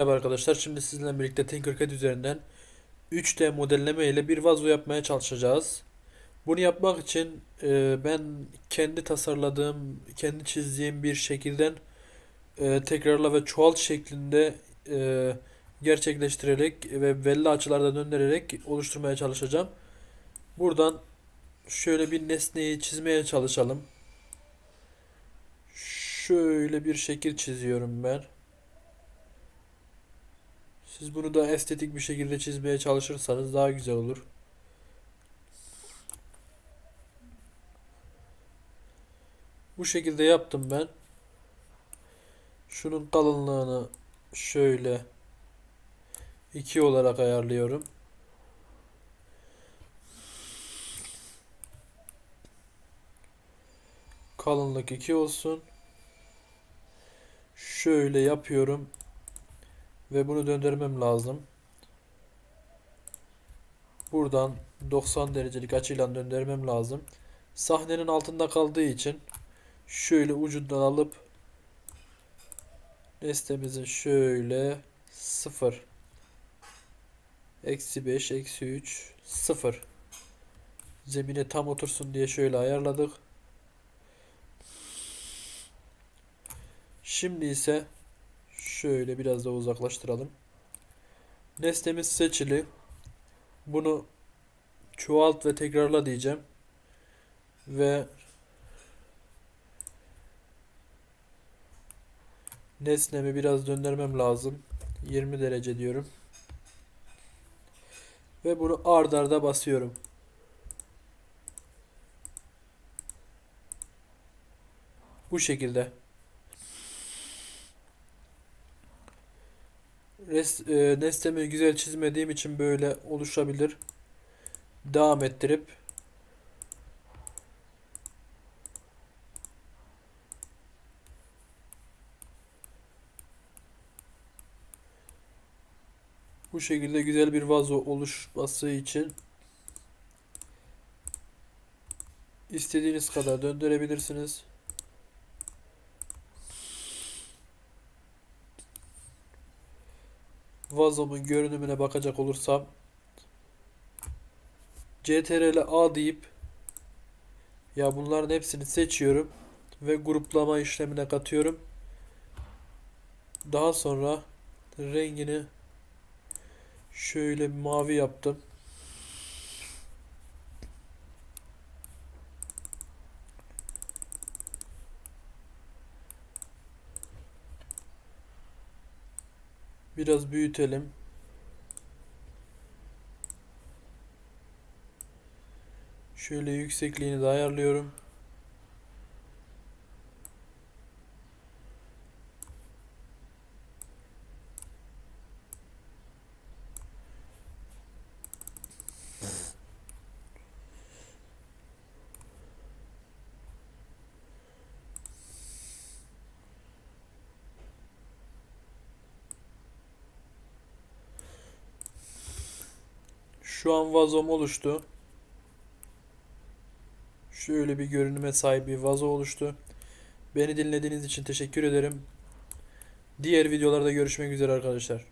Merhaba arkadaşlar. Şimdi sizinle birlikte Tinkercad üzerinden 3D modelleme ile bir vazo yapmaya çalışacağız. Bunu yapmak için e, ben kendi tasarladığım, kendi çizdiğim bir şekilden e, tekrarla ve çoğalt şeklinde e, gerçekleştirerek ve belli açılarda döndürerek oluşturmaya çalışacağım. Buradan şöyle bir nesneyi çizmeye çalışalım. Şöyle bir şekil çiziyorum ben. Siz bunu da estetik bir şekilde çizmeye çalışırsanız daha güzel olur. Bu şekilde yaptım ben. Şunun kalınlığını şöyle 2 olarak ayarlıyorum. Kalınlık 2 olsun. Şöyle yapıyorum. Ve bunu döndürmem lazım. Buradan 90 derecelik açıyla döndürmem lazım. Sahnenin altında kaldığı için şöyle ucundan alıp nesnemizin şöyle 0 eksi 5 eksi 3 0 zemine tam otursun diye şöyle ayarladık. Şimdi ise Şöyle biraz da uzaklaştıralım. Nesnemiz seçili. Bunu çoğalt ve tekrarla diyeceğim. Ve nesnemi biraz döndürmem lazım. 20 derece diyorum. Ve bunu ard arda basıyorum. Bu şekilde. Res, e, nesnemi güzel çizmediğim için böyle oluşabilir. Devam ettirip bu şekilde güzel bir vazo oluşması için istediğiniz kadar döndürebilirsiniz. Vazomun görünümüne bakacak olursam CTRL A deyip ya bunların hepsini seçiyorum ve gruplama işlemine katıyorum. Daha sonra rengini şöyle mavi yaptım. Biraz büyütelim. Şöyle yüksekliğini de ayarlıyorum. Şu an vazom oluştu. Şöyle bir görünüme sahip bir vazo oluştu. Beni dinlediğiniz için teşekkür ederim. Diğer videolarda görüşmek üzere arkadaşlar.